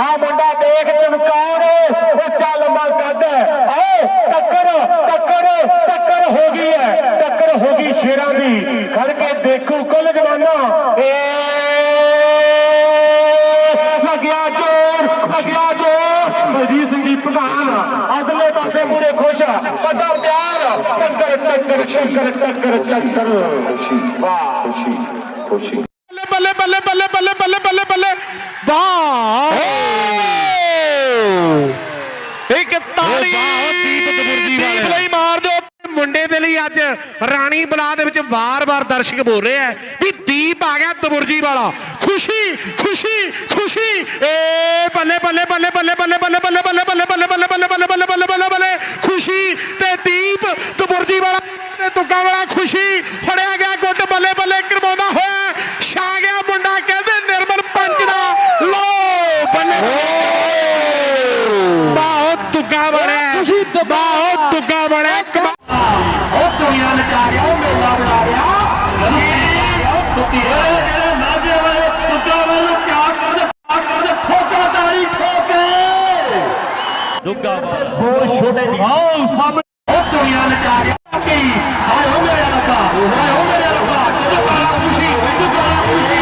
ਆ ਮੁੰਡਾ ਦੇਖ ਚਮਕੌਰ ਉੱਚਾ ਲੰਮਾ ਕੱਦ ਏ ਟੱਕਰ ਟੱਕਰ ਟੱਕਰ ਹੋ ਗਈ ਹੈ ਟੱਕਰ ਹੋ ਗਈ ਸ਼ੇਰਾਂ ਦੀ ਖੜ ਕੇ ਦੇਖੂ ਕੁੱਲ ਜਵਾਨਾ ਏ ਲੱਗਿਆ ਜੋਰ ਲੱਗਿਆ ਜੋਰ ਮਜੀਦ ਸਿੰਘ ਜੀ ਪ੍ਰਧਾਨ ਅਗਲੇ ਪਾਸੇ ਪੂਰੇ ਖੁਸ਼ ਵੱਡਾ ਪਿਆਰ ਟੱਕਰ ਟੱਕਰ ਟੱਕਰ ਟੱਕਰ ਟੱਕਰ ਖੁਸ਼ੀ ਵਾਹ ਖੁਸ਼ੀ ਖੁਸ਼ੀ ਬੱਲੇ ਬੱਲੇ ਬੱਲੇ ਬੱਲੇ ਬੱਲੇ ਬੱਲੇ ਬੱਲੇ ਵਾਹ ਅੱਜ ਰਾਣੀ ਬਲਾ ਦੇ ਵਿੱਚ ਵਾਰ-ਵਾਰ ਦਰਸ਼ਕ ਬੋਲ ਰਹੇ ਆ ਵੀ ਦੀਪ ਆ ਗਿਆ ਦਬੁਰਜੀ ਵਾਲਾ ਖੁਸ਼ੀ ਖੁਸ਼ੀ ਖੁਸ਼ੀ ਏ ਬੱਲੇ ਬੱਲੇ ਬੱਲੇ ਬੱਲੇ ਬੱਲੇ ਬੱਲੇ ਬੱਲੇ ਬੱਲੇ ਬੱਲੇ ਬੱਲੇ ਬੱਲੇ ਬੱਲੇ ਬੱਲੇ ਬੱਲੇ ਬੱਲੇ ਬੱਲੇ ਬੱਲੇ ਖੁਸ਼ੀ ਤੇ ਦੀਪ ਦਬੁਰਜੀ ਵਾਲਾ ਤੇ ਤੁੱਕਾ ਵਾਲਾ ਖੁਸ਼ੀ ਫੜਿਆ ਗਿਆ ਗੁੱਟ ਬੱਲੇ ਬੱਲੇ ਕੀਤੀ ਹੈ ਜਿਹੜੇ ਮਾਝੇ ਵਾਲੇ ਪੁੱਤਾਂ ਵੱਲ ਪਿਆਰ ਕਰਦੇ ਪਿਆਰ ਕਰਦੇ ਠੋਕਾਦਾਰੀ ਠੋਕੇ ਦੁੱਗਾ ਵਾਲਾ ਬਹੁਤ ਛੋਟੇ ਨਹੀਂ ਆਓ ਸਾਹਮਣੇ ਉਹ ਦੁਨੀਆ ਨੇ ਆ ਗਿਆ ਕਿ ਹਾਏ ਹੋ ਮੇਰੇ ਰੱਬਾ ਹਾਏ ਹੋ ਮੇਰੇ ਰੱਬਾ ਦੁੱਗਾ ਖੁਸ਼ੀ ਦੁੱਗਾ ਖੁਸ਼ੀ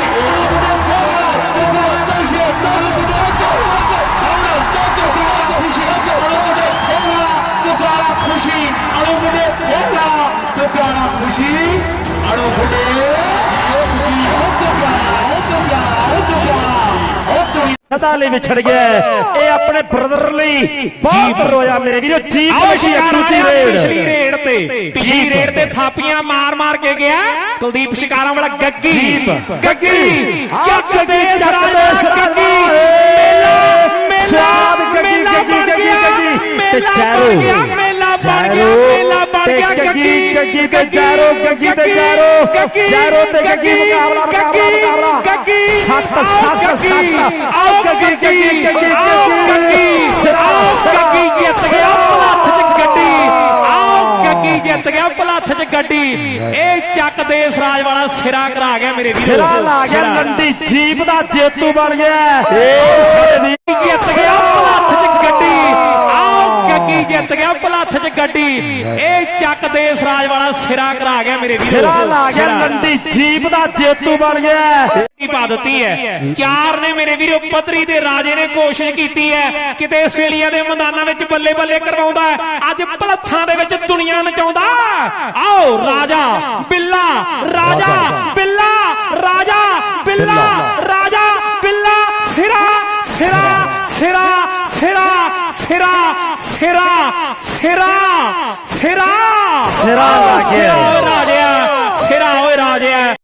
ਖੁਸ਼ੀ ਅਣੋ ਬੁੱਢੇ ਫੇਰਾ ਦੁਕਾਨਾ ਖੁਸ਼ੀ ਅਣੋ ਬੁੱਢੇ ਸਦਾ ਲਈ ਵਿਛੜ ਗਿਆ। ਇਹ ਆਪਣੇ ਬ੍ਰਦਰ ਲਈ ਬਹੁਤ ਰੋਇਆ ਮੇਰੇ ਵੀਰੋ ਅੱਖੂ ਦੀ ਆਇਆ ਰੇਡ। ਪਿਛਲੀ ਰੇਡ ਤੇ। ਪਿਛਲੀ ਰੇਡ ਤੇ ਥਾਪੀਆਂ ਮਾਰ ਮਾਰ ਕੇ ਗਿਆ। ਕੁਲਦੀਪ ਸ਼ਿਕਾਰਾਂ ਵਾਲਾ ਗੱਗੀ। ਗੱਗੀ। ਚੱਕ ਦੇ ਚੱਕ ਸਰਾਜ ਦੇ ਵਾਲਾ। ਮੇਲਾ ਮੇਲਾ ਸਵਾਦ ਗੱਗੀ, ਗੱਗੀ, ਗੱਗੀ, ਗੱਗੀ। ਤੇ ਚਾਰੋ। ਮੇਲਾ ਬਣ ਗਿਆ ਮੇਲਾ ਤੇ ਗੱਗੀ, ਗੱਗੀ ਤੇ ਚਾਰੋ, ਗੱਗੀ ਤੇ ਚਾਰੋ। ਚਾਰੋ ਤੇ ਗੱਗੀ, ਮੁਕਾਬਲਾ, ਮੁਕਾਬਲਾ, ਮੁਕਾਬਲਾ। ਸੱਤ, ਸੱਤ, ਸੱਤ। ਆਓ ਗੱਗੀ, ਗੱਗੀ, ਗੱਗੀ, ਗੱਗੀ। ਸਿਰਾ, ਗੱਗੀ ਜਿੱਤ ਗਿਆ। ਪਲੱਥ ਚ ਗੱਡੀ ਆਓ ਗੱਗੀ ਜਿੱਤ ਗਿਆ ਪਲੱਥ ਚ ਗੱਡੀ ਇਹ ਚੱਕ ਦੇ ਸਰਾਜ ਵਾਲਾ ਸਿਰਾ ਕਰਾ ਗਿਆ ਮੇਰੇ ਵੀਰੋ ਸਿਰਾ ਲਾ ਗਿਆ। ਲੰਡੀ ਜੀਪ ਦਾ ਜੇਤੂ ਬਣ ਗਿਆ ਇਹ ਸਾਡੇ ਦੀ ਜਿੱਤ ਗਿਆ ਜਿੱਤ ਗਿਆ ਪਲੱਥ ਚ ਗੱਡੀ। ਇਹ ਚੱਕ ਦੇ ਸਰਾਜ ਵਾਲਾ ਸਿਰਾ ਕਰਾ ਗਿਆ ਮੇਰੇ ਵੀਰੋ। ਸਿਰਾ ਲਾ ਗਿਆ। ਲੰਡੀ ਜੀਪ ਦਾ ਜੇਤੂ ਬਣ ਗਿਆ। ਕੀ ਪਾ ਦਿੱਤੀ ਹੈ? ਚਾਰ ਨੇ ਮੇਰੇ ਵੀਰੋ ਪੱਧਰੀ ਦੇ ਰਾਜੇ ਨੇ ਕੋਸ਼ਿਸ਼ ਕੀਤੀ ਹੈ ਕਿਤੇ ਆਸਟ੍ਰੇਲੀਆ ਦੇ ਮੈਦਾਨਾਂ ਵਿੱਚ ਬੱਲੇ ਬੱਲੇ ਕਰਵਾਉਂਦਾ। ਅੱਜ ਭਲੱਥਾਂ ਦੇ ਵਿੱਚ ਦੁਨੀਆ ਨਚਾਉਂਦਾ। ਆਓ ਰਾਜਾ ਰਾਜਾ ਬਿੱਲਾ ਰਾਜਾ ਬਿੱਲਾ ਰਾਜਾ ਬਿੱਲਾ। ਸਿਰਾ ਸਿਰਾ ਸਿਰਾ ਸਿਰਾ ਰਾਜਿਆ ਸਿਰਾ ਓਏ ਰਾਜਿਆ